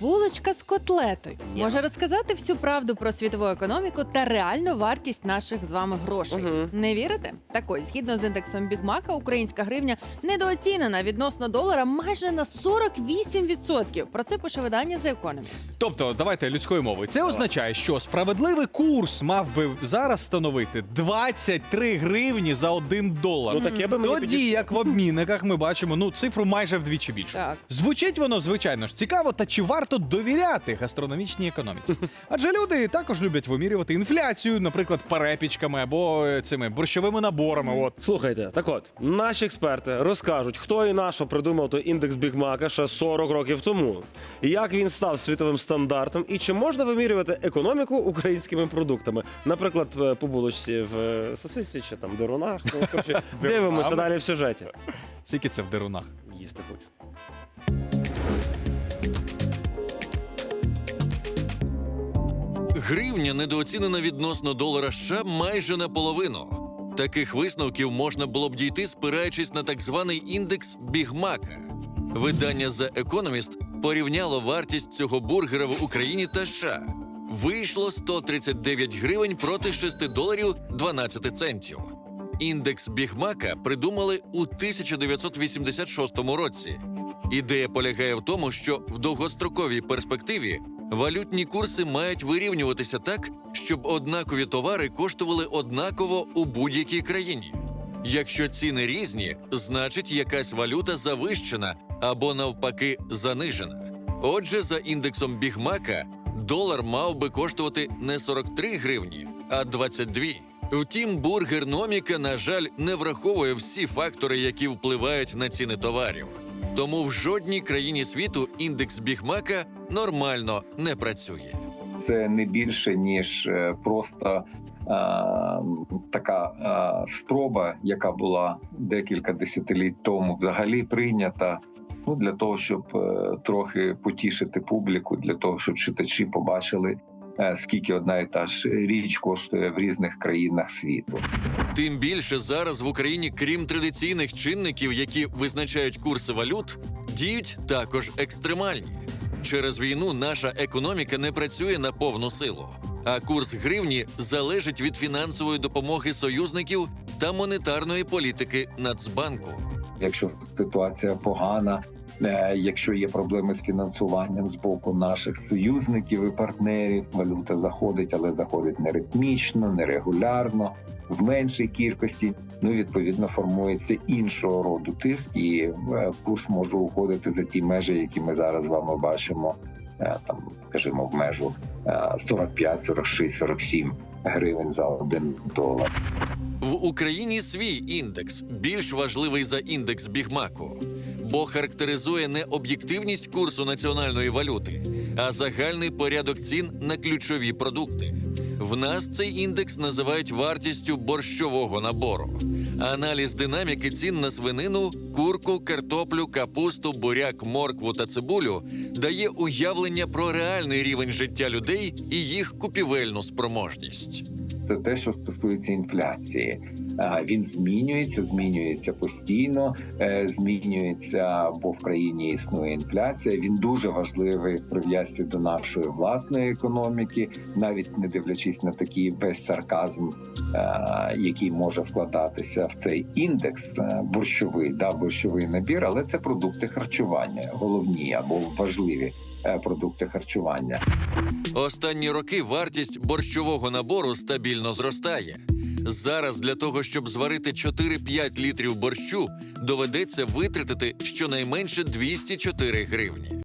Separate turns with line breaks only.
Булочка з котлетою може розказати всю правду про світову економіку та реальну вартість наших з вами грошей.
Мгм.
Не вірите? Так ось, згідно з індексом Бігмака, українська гривня недооцінена відносно долара майже на 48%. Про це пише видання The Economist.
Тобто, давайте людською мовою. Це означає, що справедливий курс мав би зараз становити 23 гривні за один долар.
Ну таке би мені
Тоді,
підійшло.
як в обмінниках, ми бачимо ну цифру майже вдвічі більше.
Так.
Звучить воно, звичайно ж, цікаво, та чи варто довіряти гастрономічній економіці? Адже люди також люблять вимірювати інфляцію, наприклад, перепічками або е, цими борщовими наборами. От
Слухайте, так от, наші експерти розкажуть, хто і на що придумав той індекс Бігмака ще 40 років тому, як він став світовим стандартом, і чи можна вимірювати економіку українськими продуктами, наприклад, е, по булочці в е, сосисці чи там дерунах. Ну, коротше, дивимося далі в сюжеті.
скільки це в дерунах.
Їсти хочу.
Гривня недооцінена відносно долара США майже наполовину. Таких висновків можна було б дійти, спираючись на так званий індекс Бігмака. Видання The Economist порівняло вартість цього бургера в Україні та США. Вийшло 139 гривень проти 6 доларів 12 центів. Індекс Бігмака придумали у 1986 році. Ідея полягає в тому, що в довгостроковій перспективі валютні курси мають вирівнюватися так, щоб однакові товари коштували однаково у будь-якій країні. Якщо ціни різні, значить якась валюта завищена або навпаки занижена. Отже, за індексом Бігмака долар мав би коштувати не 43 гривні, а 22. Втім, бургерноміка, на жаль, не враховує всі фактори, які впливають на ціни товарів. Тому в жодній країні світу індекс Бігмака нормально не працює.
це не більше ніж е, просто е, така е, спроба, яка була декілька десятиліть тому, взагалі прийнята. Ну для того, щоб е, трохи потішити публіку, для того, щоб читачі побачили, скільки одна і та ж річ коштує в різних країнах світу.
Тим більше зараз в Україні, крім традиційних чинників, які визначають курси валют, діють також екстремальні. Через війну наша економіка не працює на повну силу, а курс гривні залежить від фінансової допомоги союзників та монетарної політики Нацбанку.
Якщо ситуація погана, е, якщо є проблеми з фінансуванням з боку наших союзників і партнерів, валюта заходить, але заходить не ритмічно, не регулярно, в меншій кількості. Ну відповідно формується іншого роду тиск, і е, курс може уходити за ті межі, які ми зараз з вами бачимо. е, Там, скажімо, в межу е, 45, 46, 47 гривень за один долар.
В Україні свій індекс більш важливий за індекс Бігмаку, бо характеризує не об'єктивність курсу національної валюти, а загальний порядок цін на ключові продукти. В нас цей індекс називають вартістю борщового набору. Аналіз динаміки цін на свинину, курку, картоплю, капусту, буряк, моркву та цибулю дає уявлення про реальний рівень життя людей і їх купівельну спроможність.
це те, що стосується інфляції. А, Він змінюється, змінюється постійно, е, змінюється, бо в країні існує інфляція. Він дуже важливий в прив'язці до нашої власної економіки, навіть не дивлячись на такий весь сарказм, е, який може вкладатися в цей індекс е, борщовий, да, борщовий набір, але це продукти харчування, головні або важливі е, продукти харчування.
Останні роки вартість борщового набору стабільно зростає. Зараз для того, щоб зварити 4-5 літрів борщу, доведеться витратити щонайменше 204 гривні.